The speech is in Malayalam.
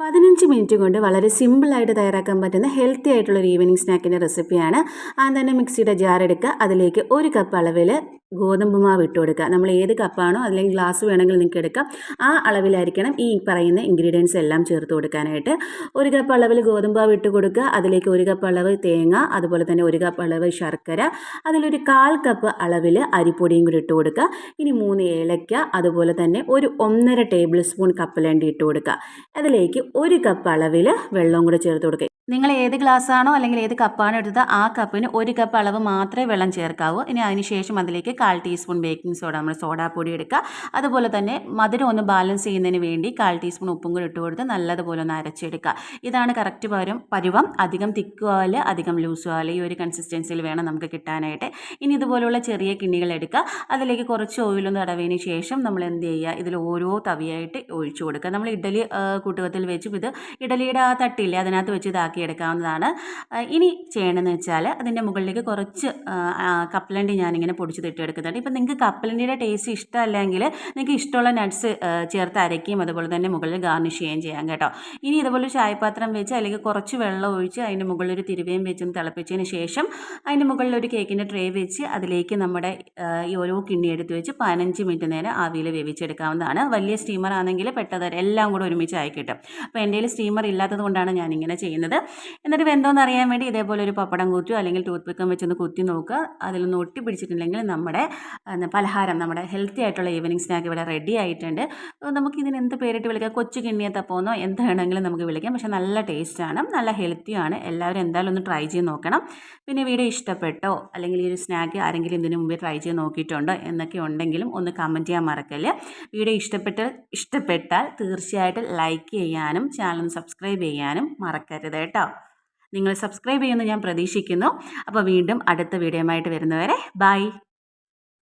പതിനഞ്ച് മിനിറ്റ് കൊണ്ട് വളരെ സിമ്പിളായിട്ട് തയ്യാറാക്കാൻ പറ്റുന്ന ഹെൽത്തി ആയിട്ടുള്ള ഒരു ഈവനിങ് സ്നാക്കിന്റെ റെസിപ്പിയാണ്. ആദ്യം തന്നെ മിക്സിയുടെ ജാർ എടുക്കുക. അതിലേക്ക് ഒരു കപ്പ് അളവിൽ ഗോതമ്പ് മാവ് ഇട്ട് കൊടുക്കുക. നമ്മൾ ഏത് കപ്പാണോ അല്ലെങ്കിൽ ഗ്ലാസ് വേണമെങ്കിൽ നിങ്ങൾക്ക് എടുക്കാം. ആ അളവിലായിരിക്കണം ഈ പറയുന്ന ഇൻഗ്രീഡിയൻസ് എല്ലാം ചേർത്ത് കൊടുക്കാനായിട്ട്. ഒരു കപ്പ് അളവിൽ ഗോതമ്പ് മാവ് ഇട്ട് കൊടുക്കുക. അതിലേക്ക് ഒരു കപ്പ് അളവ് തേങ്ങ അതുപോലെ തന്നെ ഒരു കപ്പ് അളവ് ശർക്കര അതിലൊരു കാൽ കപ്പ് അളവിൽ അരിപ്പൊടിയും കൂടി ഇട്ട് കൊടുക്കുക. ഇനി മൂന്ന് ഏലക്ക അതുപോലെ തന്നെ ഒരു ഒന്നര ടേബിൾ സ്പൂൺ കപ്പലണ്ടി ഇട്ട് കൊടുക്കുക. അതിലേക്ക് ഒരു കപ്പ് അളവിൽ വെള്ളം കൂടെ ചേർത്ത് കൊടുക്കുക. നിങ്ങൾ ഏത് ഗ്ലാസ്സാണോ അല്ലെങ്കിൽ ഏത് കപ്പാണോ എടുത്തത് ആ കപ്പിന് ഒരു കപ്പ് അളവ് മാത്രമേ വെള്ളം ചേർക്കാവൂ. ഇനി അതിനുശേഷം അതിലേക്ക് കാൽ ടീസ്പൂൺ ബേക്കിംഗ് സോഡ നമ്മൾ സോഡാപ്പൊടി എടുക്കുക. അതുപോലെ തന്നെ മധുരം ഒന്ന് ബാലൻസ് ചെയ്യുന്നതിന് വേണ്ടി കാൽ ടീസ്പൂൺ ഉപ്പും കൂടി ഇട്ട് കൊടുത്ത് നല്ലതുപോലെ ഒന്ന് അരച്ചെടുക്കുക. ഇതാണ് കറക്റ്റ് പരം പരുവം അധികം തിക്കുവാൽ അധികം ലൂസ് ഈ ഒരു കൺസിസ്റ്റൻസിയിൽ വേണം നമുക്ക് കിട്ടാനായിട്ട്. ഇനി ഇതുപോലുള്ള ചെറിയ കിണ്ണികൾ എടുക്കുക. അതിലേക്ക് കുറച്ച് ഓയിലൊന്ന് തടവിയതിന് ശേഷം നമ്മൾ എന്ത് ചെയ്യുക? ഇതിൽ ഓരോ തവിയായിട്ട് ഒഴിച്ചു കൊടുക്കുക. നമ്മൾ ഇഡലി കൂട്ടുകത്തിൽ വെച്ചും ഇത് ഇഡലിയുടെ ആ തട്ടില്ലേ അതിനകത്ത് വെച്ച് ഇതാക്കി എടുക്കാവുന്നതാണ് ഇനി ചെയ്യണമെന്ന് വെച്ചാൽ അതിന്റെ മുകളിലേക്ക് കുറച്ച് കപ്പലണ്ടി ഞാനിങ്ങനെ പൊടിച്ച് തിട്ടെടുക്കുന്നുണ്ട് ഇപ്പം നിങ്ങൾക്ക് കപ്പലണ്ടിയുടെ ടേസ്റ്റ് ഇഷ്ടമല്ലെങ്കിൽ നിങ്ങൾക്ക് ഇഷ്ടമുള്ള നട്ട്സ് ചേർത്ത് അരയ്ക്കുകയും അതുപോലെ തന്നെ മുകളിൽ ഗാർണിഷ് ചെയ്യുകയും ചെയ്യാം കേട്ടോ. ഇനി ഇതുപോലെ ചായപാത്രം വെച്ച് അല്ലെങ്കിൽ കുറച്ച് വെള്ളം ഒഴിച്ച് അതിന്റെ മുകളിൽ ഒരു തിരുവയും വെച്ച് തിളപ്പിച്ചതിന് ശേഷം അതിന്റെ മുകളിൽ ഒരു കേക്കിന്റെ ട്രേ വെച്ച് അതിലേക്ക് നമ്മുടെ ഈ ഓരോ കിണ്ണി എടുത്ത് വെച്ച് പതിനഞ്ച് മിനിറ്റ് നേരം ആവിയിൽ വേവിച്ചെടുക്കാവുന്നതാണ്. വലിയ സ്റ്റീമർ ആണെങ്കിൽ പെട്ടെന്ന് എല്ലാം കൂടെ ഒരുമിച്ച് ആയി കിട്ടും. അപ്പോൾ എന്റെ കയ്യിൽ സ്റ്റീമർ ഇല്ലാത്തത് കൊണ്ടാണ് ഞാനിങ്ങനെ ചെയ്യുന്നത്. എന്നിട്ട് വെന്തോന്ന് അറിയാൻ വേണ്ടി ഇതേപോലെ ഒരു പപ്പടം കുത്തിയോ അല്ലെങ്കിൽ ടൂത്ത് പിക്കം വെച്ചൊന്ന് കുത്തി നോക്കുക. അതിലൊന്ന് ഒട്ടി പിടിച്ചിട്ടുണ്ടെങ്കിൽ നമ്മുടെ പലഹാരം നമ്മുടെ ഹെൽത്തി ആയിട്ടുള്ള ഈവനിങ് സ്നാക്ക് ഇവിടെ റെഡി ആയിട്ടുണ്ട്. നമുക്ക് ഇതിന് എന്ത് പേരിട്ട് വിളിക്കാം? കൊച്ചു കിണ്ണിയത്തപ്പോന്നോ എന്ത് വേണമെങ്കിലും നമുക്ക് വിളിക്കാം. പക്ഷേ നല്ല ടേസ്റ്റാണ് നല്ല ഹെൽത്തിയാണ് എല്ലാവരും എന്തായാലും ഒന്ന് ട്രൈ ചെയ്ത് നോക്കണം. പിന്നെ വീഡിയോ ഇഷ്ടപ്പെട്ടോ? അല്ലെങ്കിൽ ഈ ഒരു സ്നാക്ക് ആരെങ്കിലും ഇതിനു മുമ്പേ ട്രൈ ചെയ്ത് നോക്കിയിട്ടുണ്ടോ? എന്നൊക്കെ ഉണ്ടെങ്കിലും ഒന്ന് കമന്റ് ചെയ്യാൻ മറക്കല്ല. വീഡിയോ ഇഷ്ടപ്പെട്ട് ഇഷ്ടപ്പെട്ടാൽ തീർച്ചയായിട്ടും ലൈക്ക് ചെയ്യാനും ചാനൽ സബ്സ്ക്രൈബ് ചെയ്യാനും മറക്കരുത് കേട്ടോ. നിങ്ങൾ സബ്സ്ക്രൈബ് ചെയ്യുമെന്ന് ഞാൻ പ്രതീക്ഷിക്കുന്നു. അപ്പോൾ വീണ്ടും അടുത്ത വീഡിയോയുമായിട്ട് വരുന്നവരെ ബൈ